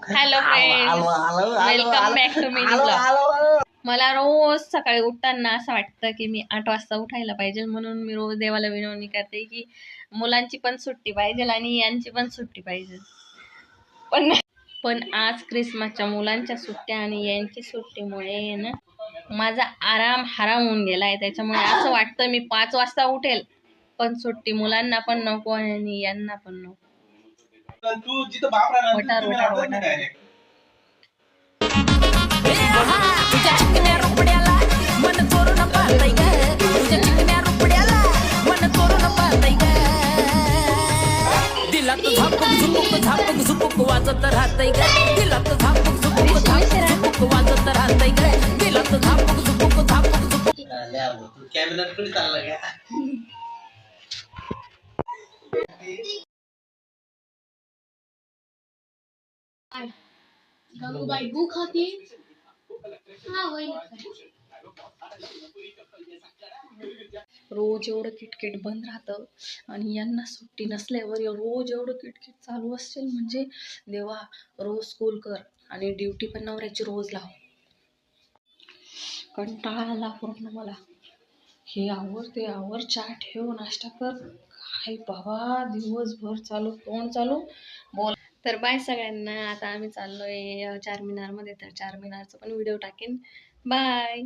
Hello friends welcome back to मी मला रोज सकाळी उठताना असं वाटतं की मी आठ वाजता उठायला पाहिजे. म्हणून मी रोज देवाला विनवणी करते की मुलांची पण सुट्टी पाहिजे आणि यांची पण सुट्टी पाहिजे. पण पण आज क्रिसमसच्या मुलांच्या सुट्ट्या आणि यांची सुट्टीमुळे ना माझा आराम हराम होऊन गेलाय. त्याच्यामुळे असं वाटतं मी पाच वाजता उठेल. पण सुट्टी मुलांना पण नको आणि यांना पण नको. तू जिथं बाप राहणार direct. तुझ्या चिकन्या रुपड्याला मन चोरून पाहताय ग. तुझ्या चिकन्या रुपड्याला मन चोरून पाहताय ग. दिलात झापक झुपुक झापक झुपुक वाजत राहतय ग. दिलात झापक झुपुक झापक झुपुक वाजत राहतय ग. दिलात झापक झुपुक झापक झुपुक. आल्या भाऊ, तू कॅमेऱ्यात कुठे चालला का गंगूबाई भूख होती. रोज एवढं किटकिट बंद राहतं आणि यांना सुट्टी नसल्यावर रोज एवढं किटकिट चालू असेल म्हणजे देवा रोज स्कूल कर आणि ड्युटी पण नवऱ्याची रोज लाव. कंटाळा आला पूर्ण मला. हे आवर ते आवर चहा ठेव नाश्ता कर. काय बाबा दिवसभर चालू कोण चालू. बोल. तर बाय सगळ्यांना. आता आम्ही चाललोय चार मिनारमध्ये तर चार मिनारचा पण व्हिडिओ टाकेन. बाय